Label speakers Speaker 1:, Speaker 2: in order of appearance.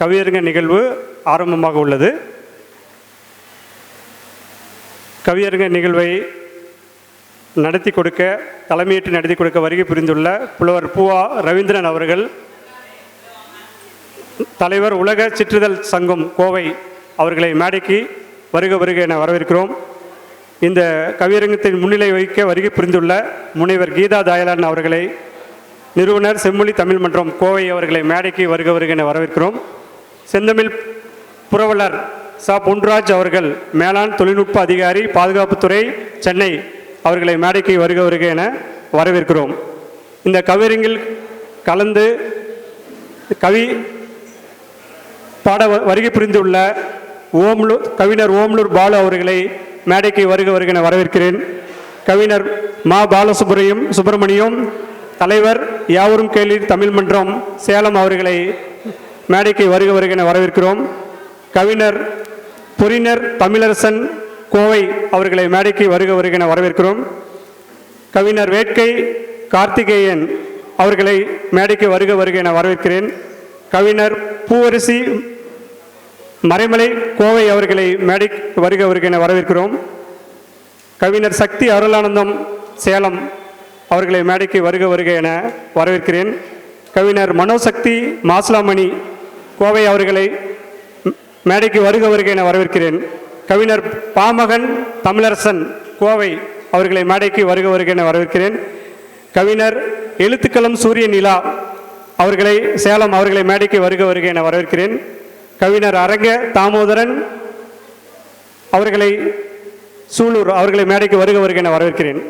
Speaker 1: கவியரங்க நிகழ்வு ஆரம்பமாக உள்ளது. கவியரங்க நிகழ்வை நடத்தி கொடுக்க தலைமையேற்று நடத்தி கொடுக்க வருகை புரிந்துள்ள புலவர் பூவா ரவீந்திரன் அவர்கள் தலைவர் உலக சிற்றிதழ் சங்கம் கோவை அவர்களை மேடைக்கு வருக வருக என வரவேற்கிறோம். இந்த கவியரங்கத்தின் முன்னிலை வகிக்க வருகை புரிந்துள்ள முனைவர் கீதா தாயலான் அவர்களை நிறுவனர் செம்மொழி தமிழ் மன்றம் கோவை அவர்களை மேடைக்கு வருக வருக என வரவேற்கிறோம். செந்தமிழ் புரவலர் ச. பொன்ராஜ் அவர்கள் மேலாண் தொழில்நுட்ப அதிகாரி பாதுகாப்புத்துறை சென்னை அவர்களை மேடைக்கு வருக வருக என வரவேற்கிறோம். இந்த கவியரங்கில் கலந்து கவி பாட வருகை புரிந்துள்ள ஓம்லூர் கவிஞர் ஓம்லூர் பாலு அவர்களை மேடைக்கு வருக வருக என வரவேற்கிறேன். கவிஞர் மா. பாலசுப்ரமணியம் சுப்பிரமணியம் தலைவர் யாவரும் கேளீர் தமிழ் மன்றம் சேலம் அவர்களை மேடைக்கு வருக வருக என வரவேற்கிறோம். கவிஞர் பொறிஞர் தமிழரசன் கோவை அவர்களை மேடைக்கு வருக வருக என வரவேற்கிறோம். கவிஞர் வேட்கை கார்த்திகேயன் அவர்களை மேடைக்கு வருக வருக என வரவேற்கிறேன். கவிஞர் பூவரசி மறைமலை கோவை அவர்களை மேடை வருக வருக என வரவேற்கிறோம். கவிஞர் சக்தி அருளானந்தம் சேலம் அவர்களை மேடைக்கு வருக வருக என வரவேற்கிறேன். கவிஞர் மனோசக்தி மாசிலாமணி கோவை அவர்களை மேடைக்கு வருக வருக என வரவேற்கிறேன். கவிஞர் பாமகன் தமிழரசன் கோவை அவர்களை மேடைக்கு வருக வருக என வரவேற்கிறேன். கவிஞர் எழுத்துக்களம் சூரிய நிலா அவர்களை சேலம் அவர்களை மேடைக்கு வருக வருக என வரவேற்கிறேன். கவிஞர் அரங்க தாமோதரன் அவர்களை சூலூர் அவர்களை மேடைக்கு வருக வருக என வரவேற்கிறேன்.